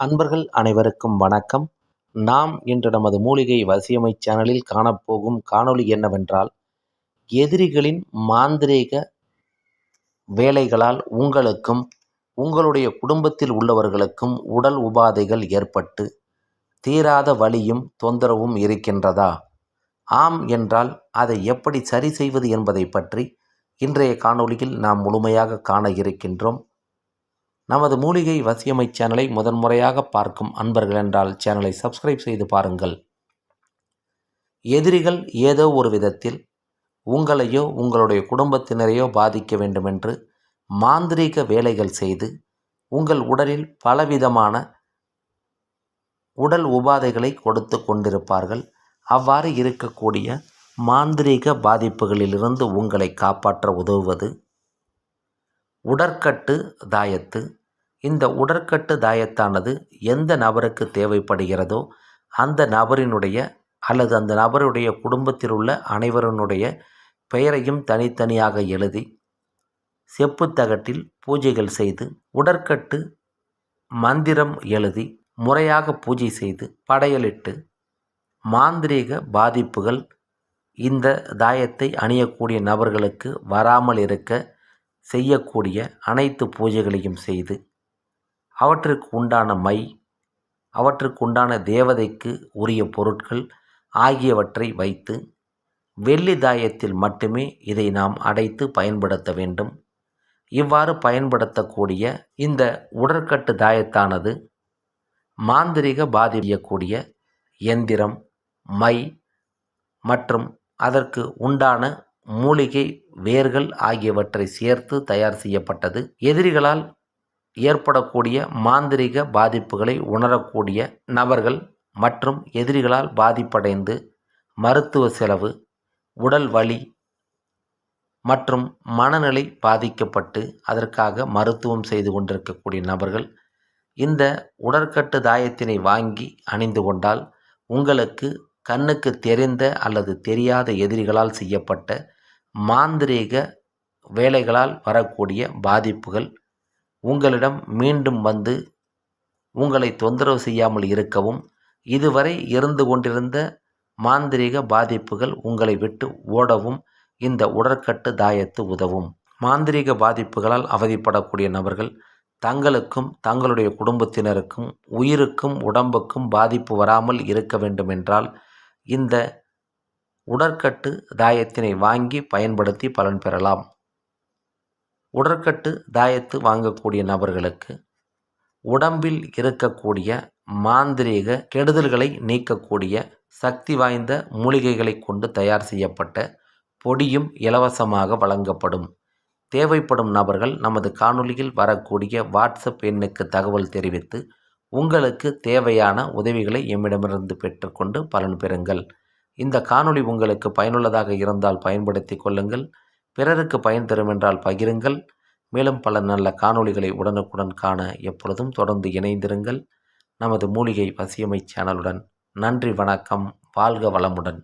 அன்பர்கள் அனைவருக்கும் வணக்கம். நாம் இன்று நமது மூலிகை வசியமை சேனலில் காணப்போகும் காணொளி என்னவென்றால் எதிரிகளின் மாந்திரீக வேலைகளால் உங்களுக்கும் உங்களுடைய குடும்பத்தில் உள்ளவர்களுக்கும் உடல் உபாதைகள் ஏற்பட்டு தீராத வழியும் தொந்தரவும் இருக்கின்றதா? ஆம் என்றால் அதை எப்படி சரி செய்வது என்பதை பற்றி இன்றைய காணொளியில் நாம் முழுமையாக காண இருக்கின்றோம். நமது மூலிகை வசியமை சேனலை முதன்முறையாக பார்க்கும் அன்பர்கள் என்றால் சேனலை சப்ஸ்கிரைப் செய்து பாருங்கள். எதிரிகள் ஏதோ ஒரு விதத்தில் உங்களையோ உங்களுடைய குடும்பத்தினரையோ பாதிக்க வேண்டுமென்று மாந்திரீக வேலைகள் செய்து உங்கள் உடலில் பலவிதமான உடல் உபாதைகளை கொடுத்து கொண்டிருப்பார்கள். அவ்வாறு இருக்கக்கூடிய மாந்திரீக பாதிப்புகளிலிருந்து உங்களை காப்பாற்ற உதவுவது உடற்கட்டு தாயத்து இந்த உடற்கட்டு தாயத்தானது எந்த நபருக்கு தேவைப்படுகிறதோ அந்த நபரினுடைய அல்லது அந்த நபருடைய குடும்பத்தில் உள்ள அனைவருடைய பெயரையும் தனித்தனியாக எழுதி செப்புத்தகட்டில் பூஜைகள் செய்து உடற்கட்டு மந்திரம் எழுதி முறையாக பூஜை செய்து படையலிட்டு மாந்திரீக பாதிப்புகள் இந்த தாயத்தை அணியக்கூடிய நபர்களுக்கு வராமல் இருக்க செய்யக்கூடிய அனைத்து பூஜைகளையும் செய்து அவற்றுக்கு உண்டான மை அவற்றுக்கு உண்டான தேவதைக்கு உரிய பொருட்கள் ஆகியவற்றை வைத்து வெள்ளி தாயத்தில் மட்டுமே இதை நாம் அடைத்து பயன்படுத்த வேண்டும். இவ்வாறு பயன்படுத்தக்கூடிய இந்த உடற்கட்டு தாயத்தானது மாந்திரிக பாதிக்கக்கூடிய எந்திரம் மை மற்றும் அதற்கு உண்டான மூலிகை வேர்கள் ஆகியவற்றை சேர்த்து தயார் செய்யப்பட்டது. எதிரிகளால் ஏற்படக்கூடிய மாந்திரிக பாதிப்புகளை உணரக்கூடிய நபர்கள் மற்றும் எதிரிகளால் பாதிப்படைந்து மருத்துவ செலவு உடல் வலி மற்றும் மனநிலை பாதிக்கப்பட்டு அதற்காக மருத்துவம் செய்து கொண்டிருக்கக்கூடிய நபர்கள் இந்த உடற்கட்டு தாயத்தினை வாங்கி அணிந்து கொண்டால் உங்களுக்கு கண்ணுக்கு தெரிந்த அல்லது தெரியாத எதிரிகளால் செய்யப்பட்ட மாந்திரீக வேலைகளால் வரக்கூடிய பாதிப்புகள் உங்களிடம் மீண்டும் வந்து உங்களை தொந்தரவு செய்யாமல் இருக்கவும் இதுவரை இருந்து கொண்டிருந்த மாந்திரீக பாதிப்புகள் உங்களை விட்டு ஓடவும் இந்த உடற்கட்டு தாயத்து உதவும். மாந்திரீக பாதிப்புகளால் அவதிப்படக்கூடிய நபர்கள் தங்களுக்கும் தங்களுடைய குடும்பத்தினருக்கும் உயிருக்கும் உடம்புக்கும் பாதிப்பு வராமல் இருக்க வேண்டுமென்றால் இந்த உடற்கட்டு தாயத்தினை வாங்கி பயன்படுத்தி பலன் பெறலாம். உடற்கட்டு தாயத்து வாங்கக்கூடிய நபர்களுக்கு உடம்பில் இருக்கக்கூடிய மாந்திரீக கெடுதல்களை நீக்கக்கூடிய சக்தி வாய்ந்த மூலிகைகளை கொண்டு தயார் செய்யப்பட்ட பொடியும் இலவசமாக வழங்கப்படும். தேவைப்படும் நபர்கள் நமது காணொலியில் வரக்கூடிய வாட்ஸ்அப் எண்ணுக்கு தகவல் தெரிவித்து உங்களுக்கு தேவையான உதவிகளை எம்மிடமிருந்து பெற்றுக்கொண்டு பலன் பெறுங்கள். இந்த காணொளி உங்களுக்கு பயனுள்ளதாக இருந்தால் பயன்படுத்தி கொள்ளுங்கள். பிறருக்கு பயன் தரும் என்றால் பகிருங்கள். மேலும் பல நல்ல காணொளிகளை உடனுக்குடன் காண எப்பொழுதும் தொடர்ந்து இணைந்திருங்கள். நமது மூலிகை பசியமை சேனலுடன் நன்றி வணக்கம். வாழ்க வளமுடன்.